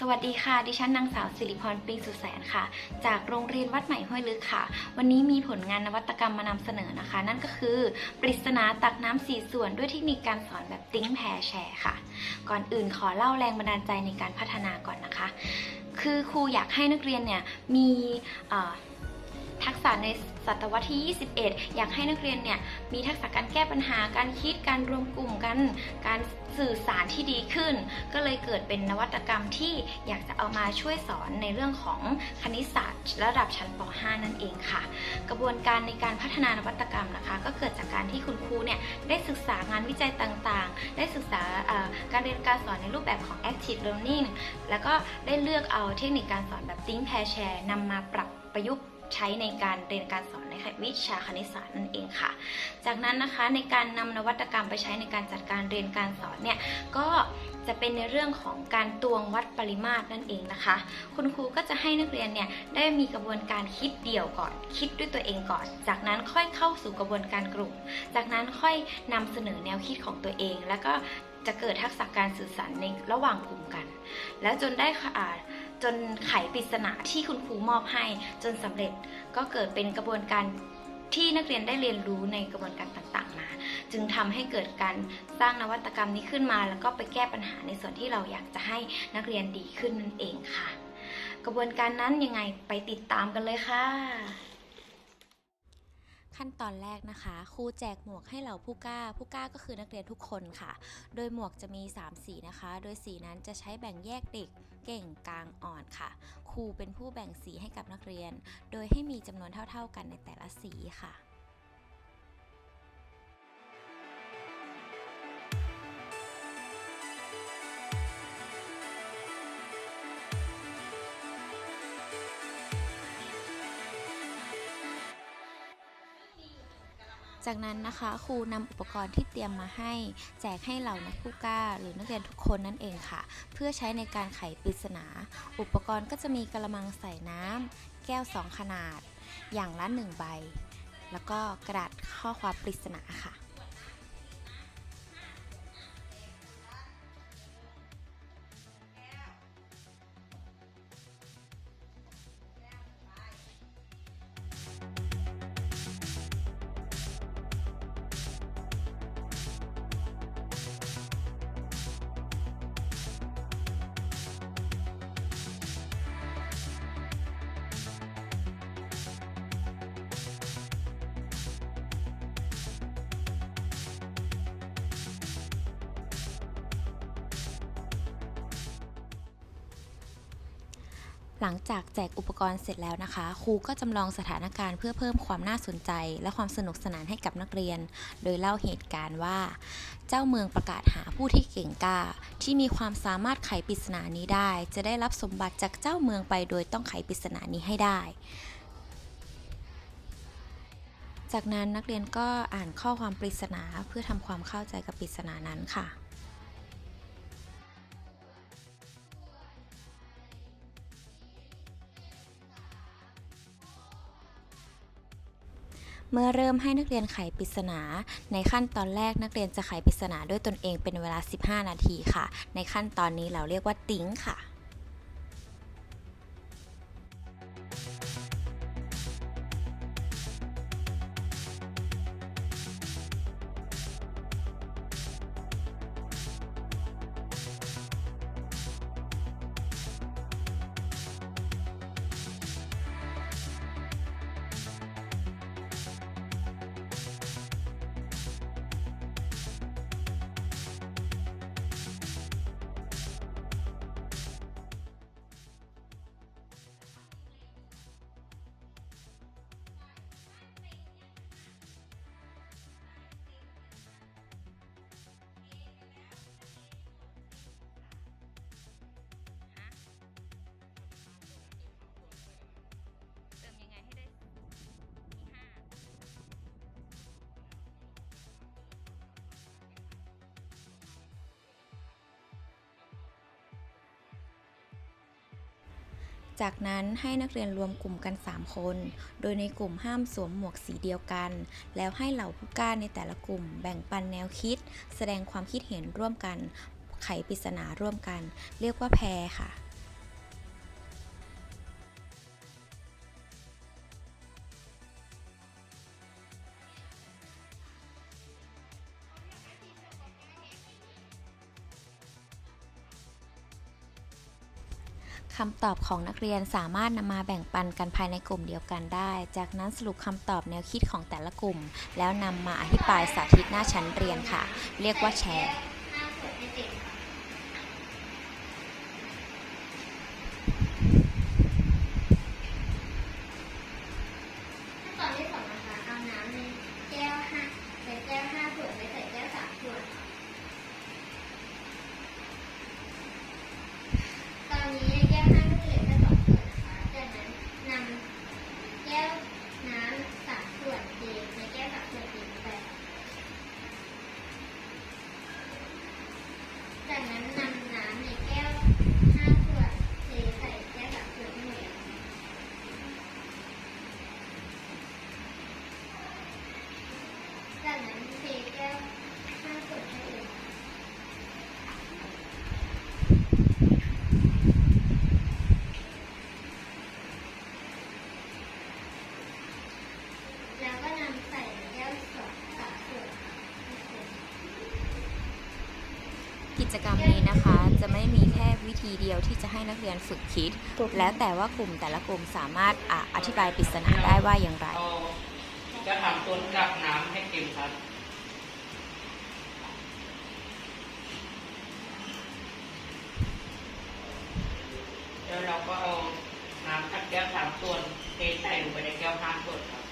สวัสดีค่ะ ดิฉันนางสาวสิริพรปิงสุแสนค่ะ จากโรงเรียนวัดใหม่ห้วยลึกค่ะ วันนี้มีผลงานนวัตกรรมมานำเสนอนะคะ นั่นก็คือปริศนาตักน้ำสีส่วนด้วยเทคนิคการสอนแบบติ้งแพรแชร์ค่ะ ก่อนอื่นขอเล่าแรงบันดาลใจในการพัฒนาก่อนนะคะ คือครูอยากให้นักเรียนเนี่ยมี ทักษะในศตวรรษที่ 21 อยากให้นักเรียนเนี่ยมีทักษะการแก้ปัญหา การคิด การรวมกลุ่มกัน การสื่อสารที่ดีขึ้น ก็เลยเกิดเป็นนวัตกรรมที่อยากจะเอามาช่วยสอนในเรื่องของคณิตศาสตร์ ระดับชั้นป .5 นั่นเองค่ะ กระบวนการในการพัฒนานวัตกรรมนะคะ ก็เกิดจากการที่คุณครูเนี่ยได้ศึกษางานวิจัยต่างๆ ได้ศึกษาการเรียนการสอนในรูปแบบของ active learning แล้วก็ได้เลือกเอาเทคนิคการสอนแบบ think pair share นำมาปรับประยุกต์ ใช้ในการเรียนการสอนในวิชาคณิตศาสตร์นั่นเองค่ะ จากนั้นนะคะในการนำนวัตกรรมไปใช้ในการจัดการเรียนการสอนเนี่ยก็จะเป็นในเรื่องของการตวงวัดปริมาตรนั่นเองนะคะ คุณครูก็จะให้นักเรียนเนี่ยได้มีกระบวนการคิดเดี่ยวก่อน คิดด้วยตัวเองก่อน จากนั้นค่อยเข้าสู่กระบวนการกลุ่ม จากนั้นค่อยนำเสนอแนวคิดของตัวเอง แล้วก็จะเกิดทักษะการสื่อสารในระหว่างกลุ่มกัน แล้วจนได้ค่ะ จนไขปริศนาที่คุณครูมอบให้จนสำเร็จก็เกิดเป็นกระบวนการที่นักเรียนได้เรียนรู้ในกระบวนการต่างๆมา จึงทำให้เกิดการสร้างนวัตกรรมนี้ขึ้นมา แล้วก็ไปแก้ปัญหาในส่วนที่เราอยากจะให้นักเรียนดีขึ้นนั่นเองค่ะ กระบวนการนั้นยังไงไปติดตามกันเลยค่ะ ขั้นตอนแรกนะคะ ครูแจกหมวกให้เหล่าผู้กล้า ผู้กล้าก็คือนักเรียนทุกคนค่ะ โดยหมวกจะมี 3 สีนะคะ โดยสีนั้นจะใช้แบ่งแยกเด็ก เก่งกลางอ่อนค่ะ ครูเป็นผู้แบ่งสีให้กับนักเรียน โดยให้มีจำนวนเท่า ๆกันในแต่ละสีค่ะ จากนั้นนะคะครูนำอุปกรณ์ที่เตรียมมาให้ แจกให้เหล่านักผู้กล้า หรือนักเรียนทุกคนนั่นเองค่ะ เพื่อใช้ในการไขปริศนา อุปกรณ์ก็จะมีกระมังใส่น้ำแก้ว 2 ขนาด อย่างละ 1 ใบ แล้วก็กระดาษข้อความปริศนาค่ะ หลังจากแจกอุปกรณ์เสร็จแล้วนะคะ ครูก็จำลองสถานการณ์เพื่อเพิ่มความน่าสนใจ และความสนุกสนานให้กับนักเรียน โดยเล่าเหตุการณ์ว่า เจ้าเมืองประกาศหาผู้ที่เก่งกล้า ที่มีความสามารถไขปริศนานี้ได้ จะได้รับสมบัติจากเจ้าเมืองไปโดยต้องไขปริศนานี้ให้ได้ จากนั้นนักเรียนก็อ่านข้อความปริศนาเพื่อทำความเข้าใจกับปริศนานั้นค่ะ เมื่อเริ่มให้นักเรียนไขปริศนา ในขั้นตอนแรกนักเรียนจะไขปริศนาด้วยตนเองเป็นเวลา 15 นาทีค่ะ ในขั้นตอนนี้เราเรียกว่าติ้งค่ะ จากนั้นให้นักเรียนรวมกลุ่มกัน 3 คน โดยในกลุ่มห้ามสวมหมวกสีเดียวกัน แล้วให้เหล่าผู้กล้าในแต่ละกลุ่ม แบ่งปันแนวคิด แสดงความคิดเห็นร่วมกัน ไขปริศนาร่วมกัน เรียกว่าแพรค่ะ คำตอบของนักเรียนสามารถนำมาแบ่งปันกันภายในกลุ่มเดียวกันได้ จากนั้นสรุปคำตอบแนวคิดของแต่ละกลุ่ม แล้วนำมาอธิบายสาธิตหน้าชั้นเรียนค่ะ เรียกว่าแชร์ ห้าขวดให้เต็มค่ะขั้นตอนที่สองนะคะ เอาน้ำในแก้วห้าใส่แก้วห้าขวดไปใส่แก้วสามขวดค่ะตอนนี้ในแก้วห้าก็จะเหลือแค่สองขวดนะคะ จากนั้นนำแก้วน้ำสามขวดเทในแก้วสามขวดเทลงไปค่ะ จากนั้นนำน้ำในแก้วห้าขวดเทใส่แก้วสามขวดให้หมดเลยค่ะจากนั้นเทแก้วห้าขวดให้เลยค่ะแล้วก็นำใส่แก้วสองสามขวดให้เต็ม กิจกรรมนี้นะคะ จะไม่มีแค่วิธีเดียวที่จะให้นักเรียนฝึกคิด แล้วแต่ว่ากลุ่มแต่ละกลุ่มสามารถอะอธิบายปริศนาได้ว่าอย่างไรเอาจะทำต้นกับน้ำให้เต็มครับแล้วเราก็เอาน้ำจากแก้วสามส่วนเทใส่ลงไปในแก้วห้าส่วนครับ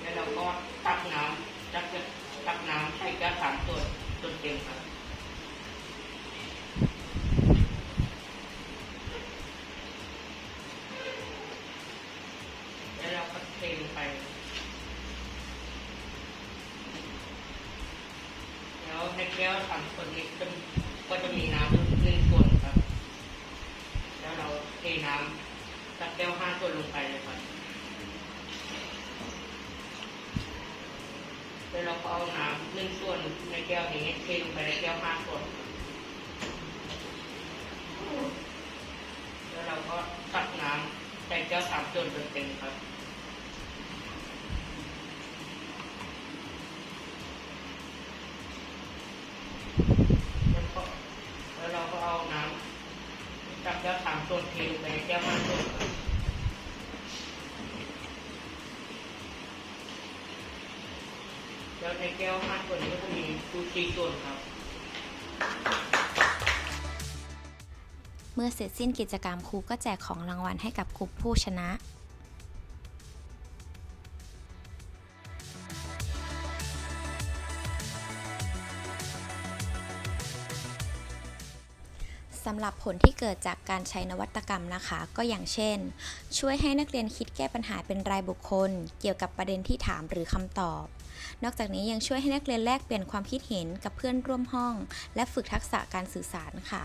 แล้วเราก็ตักน้ำจาก ตักน้ำใส่แก้วสามส่วจนเต็มครับแล้วเราก็เทลงไป แล้วในแก้วสามส่วนนี้จะก็จะมีน้ำหนึ่งส่วนครับ แล้วเราเทน้ำจากแก้วห้าส่วนลงไปเลยครับ แล้วเราก็เอาน้ำหนึ่งส่วนในแก้วนี้เทลงไปในแก้วห้าส่วนแล้วเราก็ตักน้ำใส่แก้วสามส่วนจนเต็มครับ แล้วก็แล้วเราก็เอาน้ำจากแก้วสามส่วนเทลงไปในแก้วห้าส่วนครับ แล้แก้วห้าส่วนนี้ก็จะมีดูสี่ส่วนครับ เมื่อเสร็จสิ้นกิจกรรมครูก็แจกของรางวัลให้กับกลุ่มผู้ชนะ สำหรับผลที่เกิดจากการใช้นวัตกรรมนะคะ ก็อย่างเช่น ช่วยให้นักเรียนคิดแก้ปัญหาเป็นรายบุคคล เกี่ยวกับประเด็นที่ถามหรือคำตอบ นอกจากนี้ยังช่วยให้นักเรียนแลกเปลี่ยนความคิดเห็นกับเพื่อนร่วมห้อง และฝึกทักษะการสื่อสารค่ะ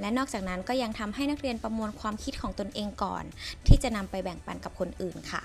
และนอกจากนั้นก็ยังทำให้นักเรียนประมวลความคิดของตนเองก่อน ที่จะนำไปแบ่งปันกับคนอื่นค่ะ